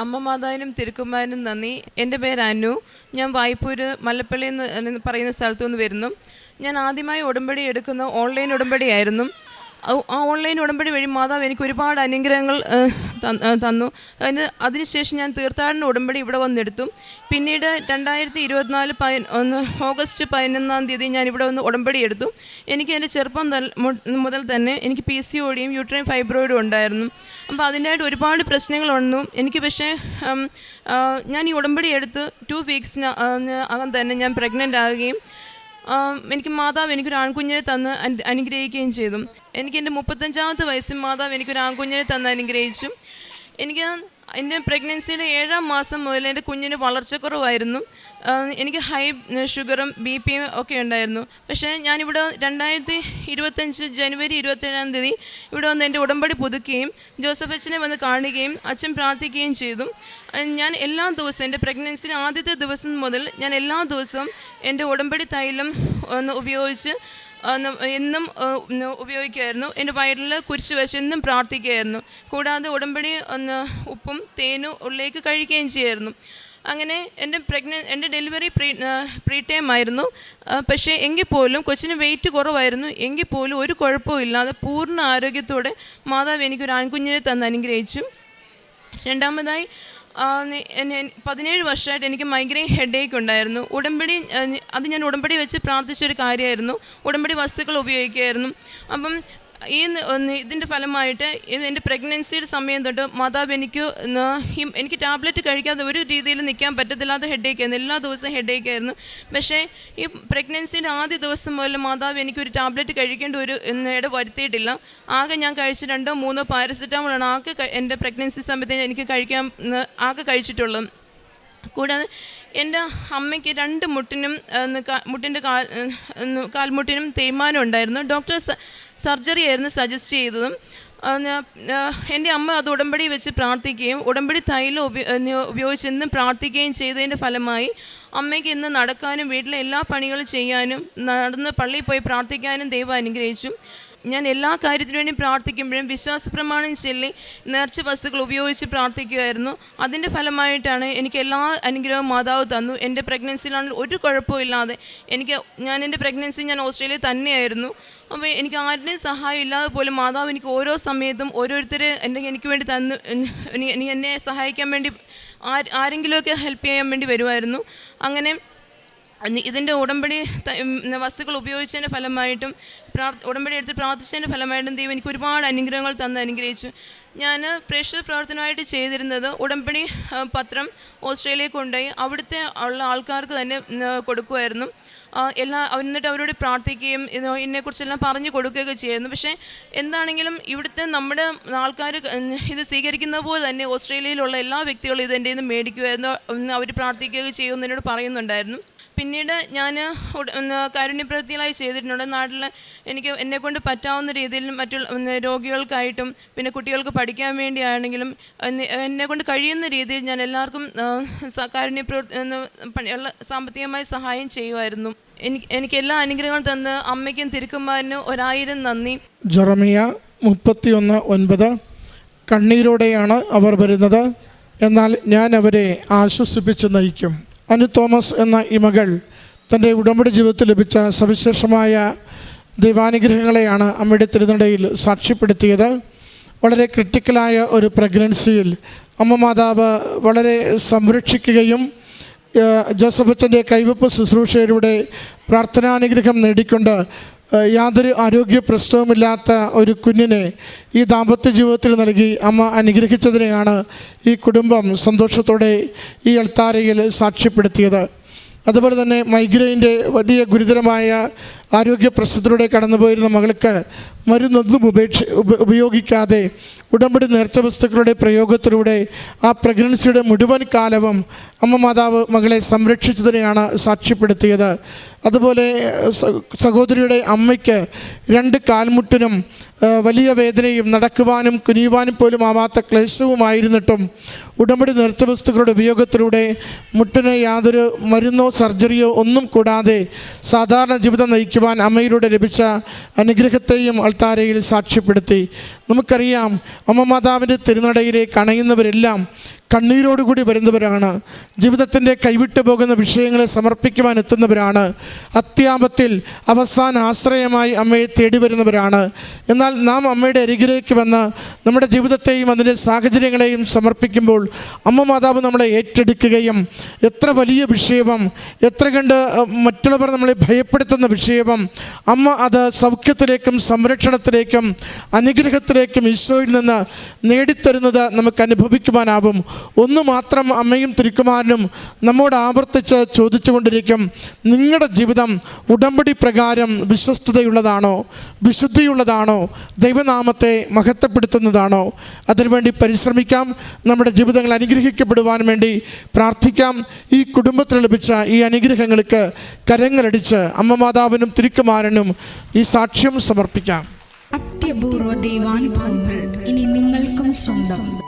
അമ്മ മാതാവിനും തിരുക്കുമാരനും നന്ദി. എന്റെ പേര് അനു. ഞാൻ വായ്പൂര് മല്ലപ്പള്ളി എന്ന് പറയുന്ന സ്ഥലത്തു നിന്ന് വരുന്നു. ഞാൻ ആദ്യമായി ഉടമ്പടി എടുക്കുന്ന ഓൺലൈൻ ഉടമ്പടിയായിരുന്നു. ഓൺലൈൻ ഉടമ്പടി വഴി മാതാവ് എനിക്ക് ഒരുപാട് അനുഗ്രഹങ്ങൾ തന്ന്- അതിന് അതിനുശേഷം ഞാൻ തീർത്ഥാടന ഉടമ്പടി ഇവിടെ വന്നെടുത്തു. പിന്നീട് രണ്ടായിരത്തി ഇരുപത്തിനാല് പയ ഒന്ന് ഓഗസ്റ്റ് പതിനൊന്നാം തീയതി ഞാൻ ഇവിടെ വന്ന് ഉടമ്പടി എടുത്തു. എനിക്ക് എന്റെ ചെറുപ്പം മുതൽ തന്നെ എനിക്ക് പി സി ഒടിയും യൂട്രൈൻ ഫൈബ്രോയിഡും ഉണ്ടായിരുന്നു. അപ്പോൾ അതിനായിട്ട് ഒരുപാട് പ്രശ്നങ്ങൾ വന്നു. എനിക്ക് പക്ഷേ ഞാൻ ഈ ഉടമ്പടി എടുത്ത് ടു വീക്സിന് അകം തന്നെ ഞാൻ പ്രഗ്നന്റ് ആകുകയും എനിക്ക് മാതാവ് എനിക്കൊരു ആൺകുഞ്ഞിനെ തന്ന് അനു- അനുഗ്രഹിക്കുകയും ചെയ്തു. എനിക്ക് എന്റെ മുപ്പത്തഞ്ചാമത്തെ വയസ്സിൽ മാതാവ് എനിക്കൊരു ആൺകുഞ്ഞിനെ തന്ന് അനുഗ്രഹിച്ചു. എനിക്ക് എന്റെ പ്രഗ്നൻസിയുടെ ഏഴാം മാസം മുതൽ എന്റെ കുഞ്ഞിന് വളർച്ചക്കുറവായിരുന്നു. എനിക്ക് ഹൈ ഷുഗറും ബി പിയും ഒക്കെ ഉണ്ടായിരുന്നു. പക്ഷേ ഞാനിവിടെ രണ്ടായിരത്തി ഇരുപത്തഞ്ച് ജനുവരി ഇരുപത്തേഴാം തീയതി ഇവിടെ വന്ന് എന്റെ ഉടമ്പടി പുതുക്കുകയും ജോസഫ് അച്ഛനെ വന്ന് കാണുകയും അച്ഛൻ പ്രാർത്ഥിക്കുകയും ചെയ്തു. ഞാൻ എല്ലാ ദിവസവും എന്റെ പ്രഗ്നൻസിന് ആദ്യത്തെ ദിവസം മുതൽ ഞാൻ എല്ലാ ദിവസവും എന്റെ ഉടമ്പടി തൈലം ഒന്ന് ഉപയോഗിച്ച് എന്നും ഉപയോഗിക്കുമായിരുന്നു. എന്റെ വയറിൽ കുരിശ് വെച്ച് എന്നും പ്രാർത്ഥിക്കുമായിരുന്നു. കൂടാതെ ഉടമ്പടി ഒന്ന് ഉപ്പും തേനും ഉള്ളിലേക്ക് കഴിക്കുകയും ചെയ്യുമായിരുന്നു. അങ്ങനെ എന്റെ പ്രഗ്നൻ എന്റെ ഡെലിവറി പ്രീ പ്രീ ടൈം ആയിരുന്നു. പക്ഷേ എങ്കിൽ പോലും കൊച്ചിന് വെയിറ്റ് കുറവായിരുന്നു. എങ്കിൽ പോലും ഒരു കുഴപ്പവും ഇല്ലാതെ പൂർണ ആരോഗ്യത്തോടെ മാതാവ് എനിക്കൊരു ആൺകുഞ്ഞിനെ തന്ന് അനുഗ്രഹിച്ചു. രണ്ടാമതായി പതിനേഴ് വർഷമായിട്ട് എനിക്ക് മൈഗ്രെയിൻ ഹെഡേക്ക് ഉണ്ടായിരുന്നു. ഉടമ്പടി അത് ഞാൻ ഉടമ്പടി വെച്ച് പ്രാർത്ഥിച്ചൊരു കാര്യമായിരുന്നു. ഉടമ്പടി വസ്തുക്കൾ ഉപയോഗിക്കുമായിരുന്നു അപ്പം ഈ ഇതിന്റെ ഫലമായിട്ട് എന്റെ പ്രഗ്നൻസിയുടെ സമയം തൊട്ട് മാതാവ് എനിക്ക് എനിക്ക് ടാബ്ലറ്റ് കഴിക്കാതെ ഒരു രീതിയിൽ നിൽക്കാൻ പറ്റത്തില്ലാത്ത ഹെഡേക്ക് ആയിരുന്നു. എല്ലാ ദിവസവും ഹെഡേക്ക് ആയിരുന്നു. പക്ഷേ ഈ പ്രഗ്നൻസിയുടെ ആദ്യ ദിവസം മുതൽ മാതാവ് എനിക്കൊരു ടാബ്ലറ്റ് കഴിക്കേണ്ട ഒരു ഇട വരുത്തിയിട്ടില്ല. ആകെ ഞാൻ കഴിച്ച രണ്ടോ മൂന്നോ പാരസെറ്റാമോളാണ് ആകെ എന്റെ പ്രഗ്നൻസി സമയത്ത് എനിക്ക് കഴിക്കാൻ ആകെ കഴിച്ചിട്ടുള്ളത്. കൂടാതെ എന്റെ അമ്മയ്ക്ക് രണ്ട് മുട്ടിനും മുട്ടിന്റെ കാൽ കാൽമുട്ടിനും തേയ്മാനം ഉണ്ടായിരുന്നു. ഡോക്ടർ സർജറി ആയിരുന്നു സജസ്റ്റ് ചെയ്തതും. എന്റെ അമ്മ അത് ഉടമ്പടി വെച്ച് പ്രാർത്ഥിക്കുകയും ഉടമ്പടി തൈലം ഉപയോഗിച്ച് എന്നും പ്രാർത്ഥിക്കുകയും ചെയ്തതിന്റെ ഫലമായി അമ്മയ്ക്ക് ഇന്ന് നടക്കാനും വീട്ടിലെ എല്ലാ പണികളും ചെയ്യാനും നടന്ന് പള്ളിയിൽ പോയി പ്രാർത്ഥിക്കാനും ദൈവം അനുഗ്രഹിച്ചു. ഞാൻ എല്ലാ കാര്യത്തിനു വേണ്ടി പ്രാർത്ഥിക്കുമ്പോഴും വിശ്വാസ പ്രമാണം ചൊല്ലി നേർച്ച വസ്തുക്കൾ ഉപയോഗിച്ച് പ്രാർത്ഥിക്കുമായിരുന്നു അതിന്റെ ഫലമായിട്ടാണ് എനിക്ക് എല്ലാ അനുഗ്രഹവും മാതാവ് തന്നു. എന്റെ പ്രഗ്നൻസിയിലാണെങ്കിൽ ഒരു കുഴപ്പവും ഇല്ലാതെ എനിക്ക് ഞാൻ എന്റെ പ്രഗ്നൻസി ഞാൻ ഓസ്ട്രേലിയ തന്നെയായിരുന്നു. അപ്പോൾ എനിക്ക് ആരുടെയും സഹായം ഇല്ലാതെ പോലും മാതാവ് എനിക്ക് ഓരോ സമയത്തും ഓരോരുത്തരെ എന്റെ എനിക്ക് വേണ്ടി തന്നു. എനി- എനി- എന്നെ സഹായിക്കാൻ വേണ്ടി ആര് ആരെങ്കിലുമൊക്കെ ഹെൽപ്പ് ചെയ്യാൻ വേണ്ടി വരുമായിരുന്നു. അങ്ങനെ ഇതിന്റെ ഉടമ്പടി വസ്തുക്കൾ ഉപയോഗിച്ചതിന്റെ ഫലമായിട്ടും പ്രാർത്ഥ ഉടമ്പടി എടുത്ത് പ്രാർത്ഥിച്ചതിന്റെ ഫലമായിട്ടും ദൈവം എനിക്ക് ഒരുപാട് അനുഗ്രഹങ്ങൾ തന്ന് അനുഗ്രഹിച്ചു. ഞാൻ പ്രേക്ഷക പ്രവർത്തനമായിട്ട് ചെയ്തിരുന്നത് ഉടമ്പടി പത്രം ഓസ്ട്രേലിയയിൽ കൊണ്ടുപോയി അവിടുത്തെ ഉള്ള ആൾക്കാർക്ക് തന്നെ കൊടുക്കുമായിരുന്നു എല്ലാ എന്നിട്ട് അവരോട് പ്രാർത്ഥിക്കുകയും ഇത് ഇതിനെക്കുറിച്ചെല്ലാം പറഞ്ഞു കൊടുക്കുകയൊക്കെ ചെയ്യുന്നു. പക്ഷേ എന്താണെങ്കിലും ഇവിടുത്തെ നമ്മുടെ ആൾക്കാർ ഇത് സ്വീകരിക്കുന്ന പോലെ തന്നെ ഓസ്ട്രേലിയയിലുള്ള എല്ലാ വ്യക്തികളും ഇത് എന്റെ നിന്ന് മേടിക്കുമായിരുന്നു അവർ പ്രാർത്ഥിക്കുകയൊക്കെ ചെയ്യുമെന്ന് എന്നോട് പറയുന്നുണ്ടായിരുന്നു. പിന്നീട് ഞാൻ കാരുണ്യപ്രവൃത്തികളായി ചെയ്തിട്ടുണ്ട്. നാട്ടിൽ എനിക്ക് എന്നെക്കൊണ്ട് പറ്റാവുന്ന രീതിയിൽ മറ്റുള്ള രോഗികൾക്കായിട്ടും പിന്നെ കുട്ടികൾക്ക് പഠിക്കാൻ വേണ്ടിയാണെങ്കിലും എന്നെ- എന്നെക്കൊണ്ട് കഴിയുന്ന രീതിയിൽ ഞാൻ എല്ലാവർക്കും കാരുണ്യപ്രവൃത്തി സാമ്പത്തികമായി സഹായം ചെയ്യുമായിരുന്നു. എനിക്ക് എനിക്ക് എല്ലാ അനുഗ്രഹങ്ങളും തന്ന് അമ്മയ്ക്കും തിരുക്കുമാരനും ഒരായിരം നന്ദി. ജെറമിയ മുപ്പത്തിയൊന്ന് ഒൻപത് കണ്ണീരോടെയാണ് അവർ വരുന്നത്. എന്നാൽ ഞാൻ അവരെ ആശ്വസിപ്പിച്ച് നയിക്കും. അനു തോമസ് എന്ന ഈ മകൾ തന്റെ ഉടമ്പടി ജീവിതത്തിൽ ലഭിച്ച സവിശേഷമായ ദൈവാനുഗ്രഹങ്ങളെയാണ് അമ്മയുടെ തിരുനടയിൽ സാക്ഷ്യപ്പെടുത്തിയത്. വളരെ ക്രിട്ടിക്കലായ ഒരു പ്രഗ്നൻസിയിൽ അമ്മ മാതാവ് വളരെ സംരക്ഷിക്കുകയും ജോസഫച്ചന്റെ കൈവപ്പ് ശുശ്രൂഷയിലൂടെ പ്രാർത്ഥനാനുഗ്രഹം നേടിക്കൊണ്ട് യാതൊരു ആരോഗ്യ പ്രശ്നവുമില്ലാത്ത ഒരു കുഞ്ഞിനെ ഈ ദാമ്പത്യ ജീവിതത്തിൽ നൽകി അമ്മ അനുഗ്രഹിച്ചതിനെയാണ് ഈ കുടുംബം സന്തോഷത്തോടെ ഈ അൾത്താരയിൽ സാക്ഷ്യപ്പെടുത്തിയത്. അതുപോലെ തന്നെ മൈഗ്രെയിന്റെ വലിയ ഗുരുതരമായ ആരോഗ്യ പ്രശ്നത്തിലൂടെ കടന്നുപോയിരുന്ന മകൾക്ക് മരുന്നൊന്നും ഉപേക്ഷ ഉപ- ഉപയോഗിക്കാതെ ഉടമ്പടി നേർച്ച വസ്തുക്കളുടെ പ്രയോഗത്തിലൂടെ ആ പ്രഗ്നൻസിയുടെ മുഴുവൻ കാലവും അമ്മ മാതാവ് മകളെ സംരക്ഷിച്ചതിനെയാണ് സാക്ഷ്യപ്പെടുത്തിയത്. അതുപോലെ സഹോദരിയുടെ അമ്മയ്ക്ക് രണ്ട് കാൽമുട്ടിനും വലിയ വേദനയും നടക്കുവാനും കുനിയുവാനും പോലും ആവാത്ത ക്ലേശവുമായിരുന്നിട്ടും ഉടമ്പടി നേർച്ച വസ്തുക്കളുടെ ഉപയോഗത്തിലൂടെ മുട്ടിന് യാതൊരു മരുന്നോ സർജറിയോ ഒന്നും കൂടാതെ സാധാരണ ജീവിതം നയിക്കുവാൻ അമ്മയിലൂടെ ലഭിച്ച അനുഗ്രഹത്തെയും അൾത്താരയിൽ സാക്ഷ്യപ്പെടുത്തി. നമുക്കറിയാം അമ്മ മാതാവിന്റെ തിരുനടയിലേക്ക് അണയുന്നവരെല്ലാം കണ്ണീരോടുകൂടി വരുന്നവരാണ്. ജീവിതത്തിന്റെ കൈവിട്ടു പോകുന്ന വിഷയങ്ങളെ സമർപ്പിക്കുവാൻ എത്തുന്നവരാണ്. അത്യാപത്തിൽ അവസാന ആശ്രയമായി അമ്മയെ തേടി വരുന്നവരാണ്. എന്നാൽ നാം അമ്മയുടെ അരികിലേക്ക് വന്ന് നമ്മുടെ ജീവിതത്തെയും അതിന്റെ സാഹചര്യങ്ങളെയും സമർപ്പിക്കുമ്പോൾ അമ്മ മാതാവ് നമ്മളെ ഏറ്റെടുക്കുകയും എത്ര വലിയ വിഷയവും എത്ര കണ്ട് മറ്റുള്ളവർ നമ്മളെ ഭയപ്പെടുത്തുന്ന വിഷയവും അമ്മ അത് സൗഖ്യത്തിലേക്കും സംരക്ഷണത്തിലേക്കും അനുഗ്രഹത്തിലേക്കും ഈശോയിൽ നിന്ന് നേടിത്തരുന്നത് നമുക്ക് അനുഭവിക്കുവാനാവും. ഒന്ന് മാത്രം അമ്മയും തിരുക്കുമാരനും നമ്മോട് ആവർത്തിച്ച് ചോദിച്ചുകൊണ്ടിരിക്കും നിങ്ങളുടെ ജീവിതം ഉടമ്പടി പ്രകാരം വിശ്വസ്തതയുള്ളതാണോ? വിശുദ്ധിയുള്ളതാണോ? ദൈവനാമത്തെ മഹത്വപ്പെടുത്തുന്നതാണോ? അതിനുവേണ്ടി പരിശ്രമിക്കാം നമ്മുടെ ജീവിതങ്ങൾ അനുഗ്രഹിക്കപ്പെടുവാൻ വേണ്ടി പ്രാർത്ഥിക്കാം. ഈ കുടുംബത്തിന് ലഭിച്ച ഈ അനുഗ്രഹങ്ങൾക്ക് കരങ്ങളടിച്ച് അമ്മ മാതാവിനും തിരുക്കുമാരനും ഈ സാക്ഷ്യം സമർപ്പിക്കാം. അത്യപൂർവ ദൈവാനുഭവങ്ങൾ ഇനി നിങ്ങൾക്കും സ്വന്തം.